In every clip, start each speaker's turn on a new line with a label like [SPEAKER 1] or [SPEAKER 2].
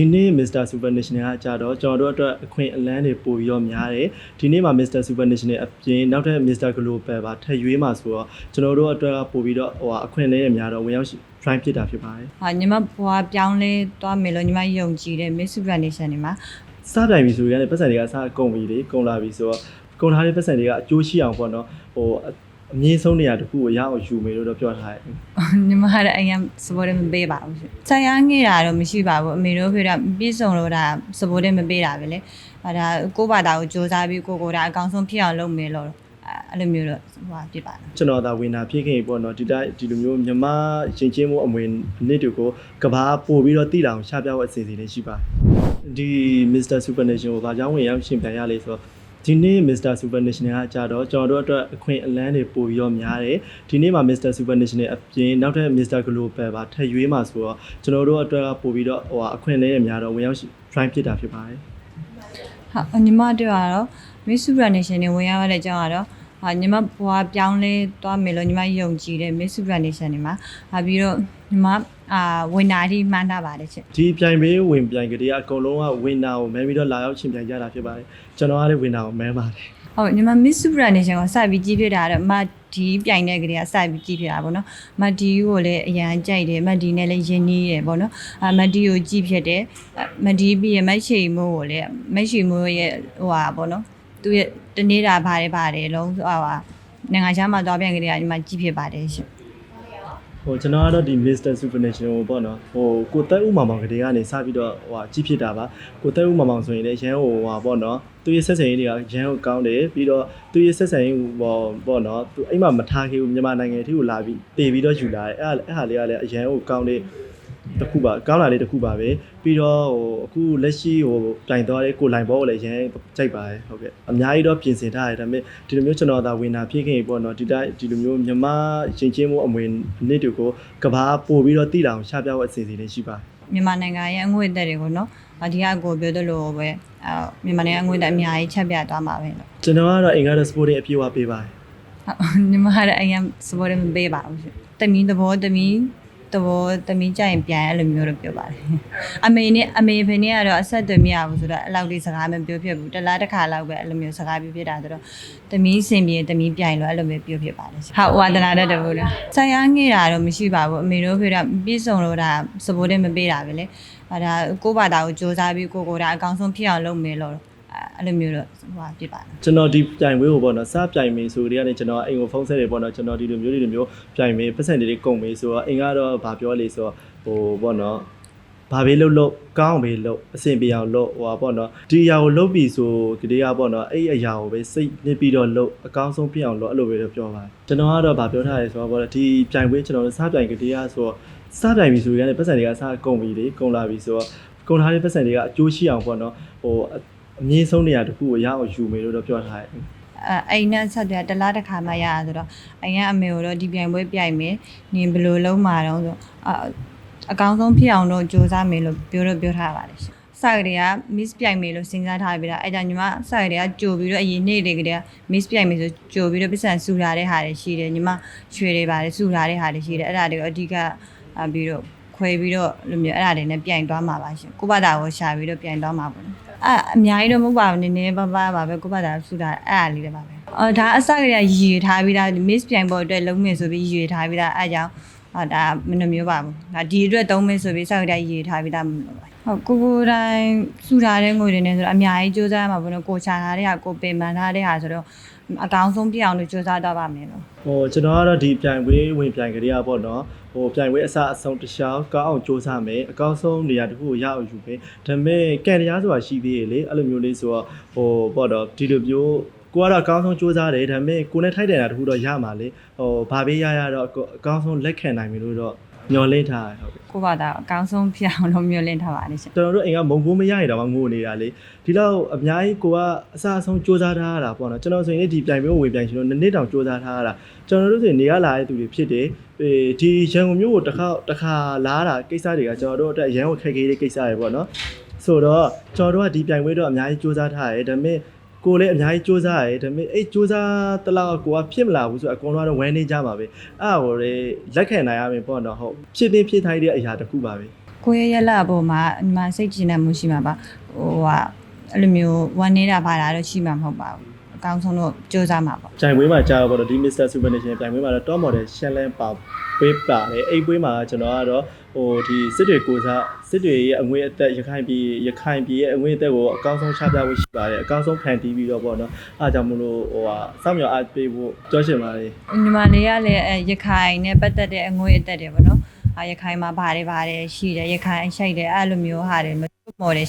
[SPEAKER 1] ဒီနေ့ Mr. Super National ကကြတော့ကျွန်တော်တို့အတွက်အခွင့်အလမ်းတွေပို့ပြီးတော့များတယ်ဒီနေ့မှာ Mr. Super National အပြင်နောက်ထပ် Mr. Global ပါထပ်ရွေးမှာဆိုတော့ကျွန်တော်တို့အတွက်ကပို့ပြီးတော့ဟိုဟာအခွင့်အလမ်းတွေများတော့ဝင်ရောက် try ဖြစ်တာဖြစ်ပါတယ်
[SPEAKER 2] ဟာညီမဘွားပြောင်းလဲသွားမယ်လို့ညီမယုံကြည်တဲ့ Miss Super Nation တွေမှာ
[SPEAKER 1] စတိုင်ပြီဆိုရင်လည်းပတ်စံတွေကစကုန်ပြီလေကုန်လာပြီဆိုတော့ကုန်ထားတဲ့ပတ်စံတွေကအကျိုးရှိအောင်ပေါ့နော်ဟို အမြင့်ဆုံးနေရာတစ်ခုကိုရအောင်ယူမယ်လို့တော့ပြောထားတယ်
[SPEAKER 2] ညီမကတော့အရင် support မပေးပါဘူးရှင်။ဆရာငေးတာတော့မရှိပါဘူး။အမေတို့ဖေတော့ပြည့်စုံလို့ဒါ support မပေးတာပဲလေ။အဲဒါကိုယ့်ဘာသာကိုစူးစမ်းပြီးကိုကိုယ်ဒါအကောင်းဆုံးဖြစ်အောင်လုပ်မယ်လို့အဲ့လိုမျိုးတော့ဟိုဟာဖြစ်ပါတယ်
[SPEAKER 1] ကျွန်တော်ဒါဝင်တာဖြစ်ခဲ့ပြီပေါ့နော်ဒီတိုင်းဒီလိုမျိုးမြမရင်ချင်းမှုအမွေအနစ်တွေကိုကဘာပို့ပြီးတော့တည်တောင်ရှားပြောက်အစီအစဉ်လေးရှိပါတယ်ဒီ Mr. Super Nation ကိုဘာကြောင့်ဝင်ရောက်ရှင်ပြန်ရလဲဆိုတော့ ဒီနေ့ Mr. Super National ကကြတော့ကျွန်တော်တို့အတွက်အခွင့်အလမ်းတွေပို့ပြီးတော့များတယ်ဒီနေ့မှာ Mr. Super National အပြင်နောက်ထပ် Mr. Global ပါထပ်ရွေးမှာဆိုတော့ကျွန်တော်တို့အတွက်ကပို့ပြီးတော့ဟိုဟာအခွင့်အလမ်းတွေများတော့ဝင်ရောက် try ဖြစ်တာဖြစ်ပါတယ်။
[SPEAKER 2] ဟာညီမတို့ကတော့ Miss Super Nation တွေဝင်ရောက်ရတဲ့အကြောင်းကတော့ ဟာညီမဘွားပြောင်းလဲသွားမယ်လို့ညီမယုံကြည်တဲ့ Miss Super Nation တွေမှာဟာပြီးတော့ညီမအာဝင်နာတိမှန်းထားပါတယ်ချစ်
[SPEAKER 1] ဒီပြိုင်ပေးဝင်ပြိုင်ကလေးကအကုန်လုံးကဝင်နာကိုမဲပြီးတော့လာရောက်ရှင်ပြိုင်ကြတာဖြစ်ပါတယ်ကျွန်တော်ကလည်းဝင်နာကိုမဲပါတယ်
[SPEAKER 2] ဟုတ်ညီမ Miss Super Nation ကိုစပြီးကြီးဖြစ်တာတော့မဒီပြိုင်တဲ့ကလေးကစပြီးကြီးဖြစ်တာပေါ့နော်မဒီကိုလည်းအရန်ကြိုက်တယ်မဒီနဲ့လည်းယဉ်နီးတယ်ပေါ့နော်အမဒီကိုကြီးဖြစ်တယ်မဒီပြီးရမတ်ရှိမိုးကိုလည်းမတ်ရှိမိုးရဲ့ဟိုဟာပေါ့နော် သူရဲ့တနေ့တာပါတယ်ပါတယ်လုံးဟိုဟာနိုင်ငံခြားမှာသွားပြန်ကလေးကညီမကြီးဖြစ်ပါတယ်ရှင်
[SPEAKER 1] ဟိုကျွန်တော်ကတော့ဒီ Mr. Supernation ကိုပေါ့နော်ဟိုကိုတက်ဥမောင်မောင်ကလေးကနေစပြီးတော့ဟိုဟာကြီးဖြစ်တာပါကိုတက်ဥမောင်မောင်ဆိုရင်လည်းရန်ဟိုဟာပေါ့နော်သူရဲ့ဆက်ဆံရေးတွေကရန်ကိုကောင်းတယ်ပြီးတော့သူရဲ့ဆက်ဆံရေးပေါ့ပေါ့နော်သူအိမ်မှာမထားခဲ့ဘူးမြန်မာနိုင်ငံထိကိုလာပြီးတည်ပြီးတော့ယူလာတယ်အဲ့အဲ့ဟာလေးကလည်းအရန်ကိုကောင်းတယ် တစ်ခုပါကောင်းလာလေးတစ်ခုပါပဲပြီးတော့ဟိုအခုလက်ရှိဟိုပြိုင်သွားတဲ့ကိုလိုင်ဘောကိုလည်းရန်ကြိုက်ပါတယ်ဟုတ်ကဲ့အများကြီးတော့ပြင်ဆင်ထားတယ်ဒါပေမဲ့ဒီလိုမျိုးကျွန်တော်သာဝင်တာဖြစ်ခဲ့ရင်ပေါ့နော်ဒီတိုင်းဒီလိုမျိုးမြမရင်ချင်းမှုအမွေအနစ်တွေကိုကဘာပို့ပြီးတော့တည်တောင်ရှားပြောက်အစီအစဉ်လေးရှိပါတယ်
[SPEAKER 2] မြန်မာနိုင်ငံရဲ့အငွေအသက်တွေကိုနော်အဒီကကိုပြောသလိုပဲအဲမြန်မာနိုင်ငံအငွေအသက်အများကြီးချက်ပြသွားမှာပဲလို့
[SPEAKER 1] ကျွန်တော်ကတော့အင်္ဂါဒစပို့ရဲ့အပြည့်အဝပေးပါတယ်
[SPEAKER 2] ဟုတ်ညီမကတော့အရင် support မပေးပါဘူးရှင်တမီးသဘောတမီး သဘောတမီးကြရင်ပြန်အဲ့လိုမျိုးတော့ပြောပါတယ်အမေနဲ့အမေဖေနဲ့ကတော့အဆက်အသွယ်မရဘူးဆိုတော့အဲ့လောက်လေးစကားမပြောဖြစ်ဘူးတစ်လားတစ်ခါလောက်ပဲအဲ့လိုမျိုးစကားပြောဖြစ်တာဆိုတော့တမီးစင်ပြေတမီးပြိုင်လို့အဲ့လိုမျိုးပြောဖြစ်ပါတယ်ရှင်ဟုတ်ဝါဒနာတတ်တယ်ဘူးလေဆရာငေးတာတော့မရှိပါဘူးအမေတို့ဖေတော့ပြည့်စုံလို့ဒါ support မပေးတာပဲလေအဲဒါကိုယ့်ဘာသာကိုစူးစမ်းပြီးကိုကိုယ်ဒါအကောင်းဆုံးဖြစ်အောင်လုပ်မယ်လို့ အဲ့လိုမျိုးတော့ဟိုပြပါတယ်
[SPEAKER 1] ကျွန်တော်ဒီပြိုင်ပွဲကိုပေါ့နော်စပြိုင်မေးဆိုတဲ့ကနေကျွန်တော်အိမ်ကိုဖုန်းဆက်တယ်ပေါ့နော်ကျွန်တော်ဒီလိုမျိုးဒီလိုမျိုးပြိုင်မေးပတ်စံတွေလေးကုန်မေးဆိုတော့အိမ်ကတော့ဗာပြောလေဆိုတော့ဟိုပေါ့နော်ဘာပဲလုပ်လို့ကောင်းပဲလုပ်အဆင်ပြေအောင်လုပ်ဟိုပါပေါ့နော်ဒီအရာကိုလုပ်ပြီဆိုကလေးကပေါ့နော်အဲ့အရာကိုပဲစိတ်နစ်ပြီးတော့လုပ်အကောင်းဆုံးဖြစ်အောင်လုပ်အဲ့လိုပဲတော့ပြောပါတယ်ကျွန်တော်ကတော့ဗာပြောထားရဲဆိုတော့ပေါ့နော်ဒီပြိုင်ပွဲကျွန်တော်တို့စပြိုင်ကလေးကဆိုတော့စပြိုင်ပြီဆိုရင်လည်းပတ်စံတွေကစကုန်ပြီလေကုန်လာပြီဆိုတော့ကုန်ထားတဲ့ပတ်စံတွေကအကျိုးရှိအောင်ပေါ့နော်ဟို အမြင့်ဆုံးနေရာတစ်ခုကိုရအောင်ယူမယ်လို့တော့ပြောထားတယ်
[SPEAKER 2] အဲအိမ်နဲ့ဆက်တယ်တလားတစ်ခါမှရရဆိုတော့အိမ်ကအမေကိုတော့ဒီပြိုင်ပွဲပြိုင်မယ်နင်ဘယ်လိုလုံးမှာတော့ဆိုအအကောင်းဆုံးဖြစ်အောင်တော့စူးစမ်းမယ်လို့ပြောတော့ပြောထားပါတယ်ရှင်စကတွေက miss ပြိုင်မယ်လို့စဉ်းစားထားပြီးတော့အဲကြောင့်ညီမစကတွေကကြိုပြီးတော့အရင်နေ့တွေက miss ပြိုင်မယ်ဆိုကြိုပြီးတော့ပတ်စံစူထားတဲ့ဟာတွေရှိတယ်ညီမရွှေတွေပါတယ်စူထားတဲ့ဟာတွေရှိတယ်အဲ့ဒါတွေကိုအဓိကအာပြီးတော့ ခွဲပြီးတော့လိုမျိုးအဲ့ဒါတွေနဲ့ပြိုင်သွားမှာပါရှင်ကိုယ့်ဘာသာကိုရှာပြီးတော့ပြိုင်သွားမှာပေါ့နော်အဲအများကြီးတော့မဟုတ်ပါဘူးနည်းနည်းပါးပါးပါပဲကိုယ့်ဘာသာစူတာအဲ့ဒါလေးတွေပါပဲအော်ဒါအစကတည်းကရည်ထားပြီးသား miss ပြိုင်ဖို့အတွက်လုံးမယ်ဆိုပြီးရည်ထားပြီးသားအဲကြောင့်ဟာဒါမနှမျိုးပါဘူးဒါဒီအတွက်သုံးမယ်ဆိုပြီးစကတည်းကရည်ထားပြီးသားမလို့ပါဟုတ်ကိုကိုယ်တိုင်စူထားတဲ့ငွေတွေနဲ့ဆိုတော့အများကြီးစူးစမ်းမှာပေါ့နော်ကိုချာထားတဲ့ဟာကိုပင်ပန်းထားတဲ့ဟာဆိုတော့ အကောင်းဆုံးပြအောင်လို့စူးစမ်းတော့ပါမယ်လို့
[SPEAKER 1] ဟိုကျွန်တော်ကတော့ဒီပြိုင်ပွဲဝင်ပြိုင်ကြရပေါ့နော်ဟိုပြိုင်ပွဲအစအဆုံးတစ်ခြားကောင်းအောင်စူးစမ်းမယ်အကောင်းဆုံးနေရာတစ်ခုကိုရအောင်ယူမယ်ဒါပေမဲ့ကံတရားဆိုတာရှိသေးတယ်လေအဲ့လိုမျိုးလေးဆိုတော့ဟိုပေါ့တော့ဒီလိုမျိုးကိုကတော့အကောင်းဆုံးစူးစမ်းတယ်ဒါပေမဲ့ကိုနဲ့ထိုက်တယ်တာတစ်ခုတော့ရမှာလေဟိုဘာပဲရရတော့ကိုအကောင်းဆုံးလက်ခံနိုင်ပြီလို့တော့ ညှော်လင့်ထားတယ်ဟုတ်ကဲ့
[SPEAKER 2] ကိုယ့်ဘာသာအကောင်းဆုံးဖြစ်အောင်လို့မျိုးလင့်ထားပါတယ်ရှင်
[SPEAKER 1] ကျွန်တော်တို့အိမ်ကမုံကိုမရရတော့မှငိုနေတာလေဒီလောက်အများကြီးကိုကအစအဆုံးစူးစမ်းထားရတာပေါ့နော်ကျွန်တော်ဆိုရင်လေဒီပြိုင်ပွဲကိုဝင်ပြိုင်ရှင်လို့နှစ်နှစ်တောင်စူးစမ်းထားရတာကျွန်တော်တို့ဆိုရင်နေရလာတဲ့သူတွေဖြစ်တယ်အေးဒီရန်ကုန်မြို့ကိုတစ်ခါတစ်ခါလာတာကိစ္စတွေကကျွန်တော်တို့အတွက်ရန်ကိုခက်ခဲတဲ့ကိစ္စတွေပေါ့နော်ဆိုတော့ကျွန်တော်တို့ကဒီပြိုင်ပွဲတော့အများကြီးစူးစမ်းထားရတယ်ဒါပေမဲ့ ကိုလည်းအများကြီးစူးစမ်းရတယ်ဒါပေမဲ့အဲ့စူးစမ်းတလောက်ကိုကဖြစ်မလာဘူးဆိုတော့အကုန်လုံးကတော့ဝမ်းနေကြပါပဲအဲ့ဒါကိုလေလက်ခံနိုင်ရမယ်ပေါ့နော်ဟုတ်ဖြစ်သိဖြစ်ထိုက်တဲ့အရာတစ်ခုပါပဲ
[SPEAKER 2] ကိုယ့်ရဲ့ရက်လက်အပေါ်မှာညီမစိတ်ကြည်နက်မှုရှိမှာပါဟိုဟာအဲ့လိုမျိုးဝန်နေတာပါတာတော့ရှိမှာမဟုတ်ပါဘူးအကောင်းဆုံးတော့စူးစမ်းမှာပေါ့
[SPEAKER 1] ဂျိုင်ပွဲမှာကြာတော့ပေါ့နော်ဒီ Mr Super Nation ပြိုင်ပွဲမှာတော့ top model ရှန်လန်းပါပွဲပါတယ်အဲ့ပွဲမှာကျွန်တော်ကတော့ဟိုဒီစစ်တွေကိုစား စစ်တွေရဲ့အငွေအသက်ရခိုင်ပြည်ရခိုင်ပြည်ရဲ့အငွေအသက်ကိုအကောင်းဆုံးချပြဖို့ရှိပါတယ်အကောင်းဆုံးဖန်တီးပြီးတော့ပေါ့နော်အားကြောင့်မလို့ဟိုဟာစောင့်မျှော်အားပေးဖို့ကြောရှင်ပါတယ်
[SPEAKER 2] ညီမလေးကလည်းအဲရခိုင်နဲ့ပတ်သက်တဲ့အငွေအသက်တွေပေါ့နော်အာရခိုင်မှာပါတယ်ပါတယ်ရှိတယ်ရခိုင်ရှိုက်တယ်အဲ့လိုမျိုးဟာတွေတွတ်မော်တယ်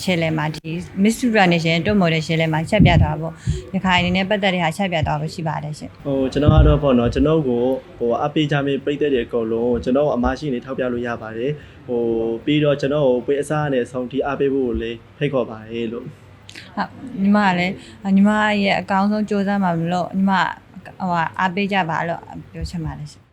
[SPEAKER 2] ရှယ်လဲမှာဒီ Miss Supra Nation တွတ်မော်တယ်ရှယ်လဲမှာချက်ပြထားပေါ့ရခိုင်အနေနဲ့ပတ်သက်တဲ့ဟာချက်ပြထားဖို့ရှိပါတယ်ရှင်
[SPEAKER 1] ဟိုကျွန်တော်ကတော့ပေါ့နော်ကျွန်တော်ကိုဟိုအပေးကြမေးပြိသက်တွေအကုန်လုံးကျွန်တော်အမားရှိနေထောက်ပြလို့ရပါတယ်ဟိုပြီးတော့ကျွန်တော်ကိုပေးအစားနဲ့ဆောင်တီအားပေးဖို့ကိုလည်းဖိတ်ခေါ်ပါတယ်လို့
[SPEAKER 2] ဟုတ်ညီမကလည်းညီမရဲ့အကောင်းဆုံးစူးစမ်းမှာမလို့ညီမဟိုဟာအားပေးကြပါလို့ပြောချင်ပါတယ်ရှင်